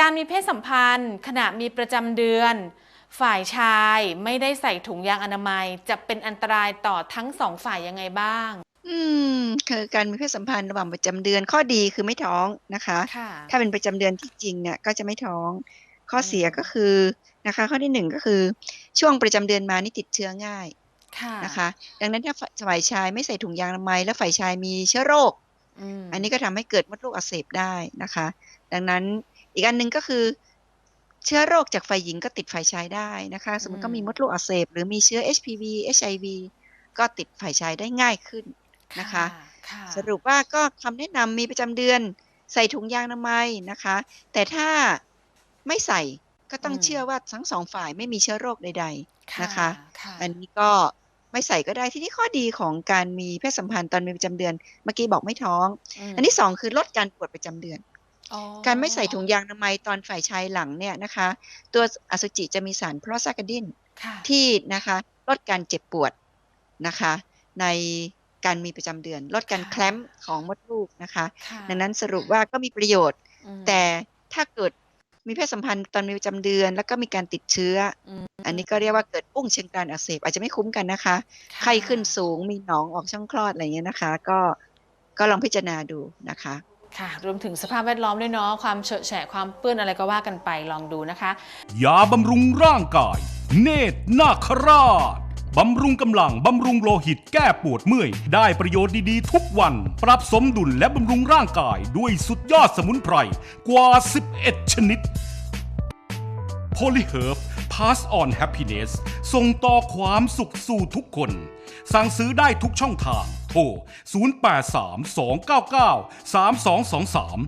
การมีเพศสัมพันธ์ ขณะมีประจำเดือน ฝ่ายชายไม่ได้ใส่ถุงยางอนามัย จะเป็นอันตรายต่อทั้งสองฝ่ายยังไงบ้าง อืมคือการมีเพศสัมพันธ์ระหว่างประจำเดือนข้อดีคือไม่ท้องนะคะ ค่ะ ถ้าเป็นประจำเดือนที่จริงเนี่ยก็จะไม่ท้อง ข้ออืมเสียก็คือนะคะ ข้อที่หนึ่งก็คือ ช่วงประจำเดือนมานี่ติดเชื้อง่ายค่ะนะคะ ดังนั้นถ้าฝ่ายชายไม่ใส่ถุงยางอนามัย แล้วฝ่ายชายมีเชื้อโรค มอันนี้ก็ทำให้เกิดมดลูกอักเสบได้นะคะ ดังนั้น อีกอันหนึ่งก็คือ เชื้อโรคจากฝ่ายหญิงก็ติดฝ่ายชายได้นะคะ สมมติก็มีมดลูกอักเสบหรือมีเชื้อ HPV HIV ก็ติดฝ่ายชายได้ง่ายขึ้นนะคะค่ะสรุปว่าก็คำแนะนำมีประจำเดือนใส่ถุงยางอนามัยนะคะ แต่ถ้าไม่ใส่ก็ต้องเชื่อว่าทั้งสองฝ่ายไม่มีเชื้อโรคใดนะคะค่ะๆอันนี้ก็ไม่ใส่ก็ได้ที่นี่ข้อดีของการมีเพศสัมพันธ์ตอนมีประจำเดือน เมื่อกี้บอกไม่ท้องมอันที่สองคือลดการปวดประจำเดือนอ๋อ การไม่ใส่ถุงยางอนามัยตอนฝ่ายชายหลังเนี่ยนะคะ ตัวอสุจิจะมีสารโพรสซากาดินค่ะที่นะคะลดการเจ็บปวดนะคะ ในการมีประจำเดือน ลดการแคลมป์ของมดลูกนะคะค่ะดังนั้นสรุปว่าก็มีประโยชน์อืมแต่ถ้าเกิดมีเพศสัมพันธ์ตอนมีประจำเดือน แล้วก็มีการติดเชื้ออืมอันนี้ก็เรียกว่าเกิดอุ้งเชิงกรานอักเสบอาจจะไม่คุ้มกันนะคะค่ะไข้ขึ้นสูงมีหนองออกช่องคลอดอะไรอย่างเงี้ยนะคะ ก็ก็ลองพิจารณาดูนะคะ ค่ะ รวมถึงสภาพแวดล้อมด้วยเนาะ ความเฉอะแฉะ ความเปื้อนอะไรก็ว่ากันไปลองดูนะคะ ยาบำรุงร่างกาย เนตรนาคราชบำรุงกำลัง บำรุงโลหิตแก้ปวดเมื่อย ได้ประโยชน์ดีๆ ทุกวัน ปรับสมดุลและบำรุงร่างกาย ด้วยสุดยอดสมุนไพร กว่า 11 ชนิด Polyherb Pass on Happiness ส่งต่อความสุขสู่ทุกคน สั่งซื้อได้ทุกช่องทาง โทร 0832993223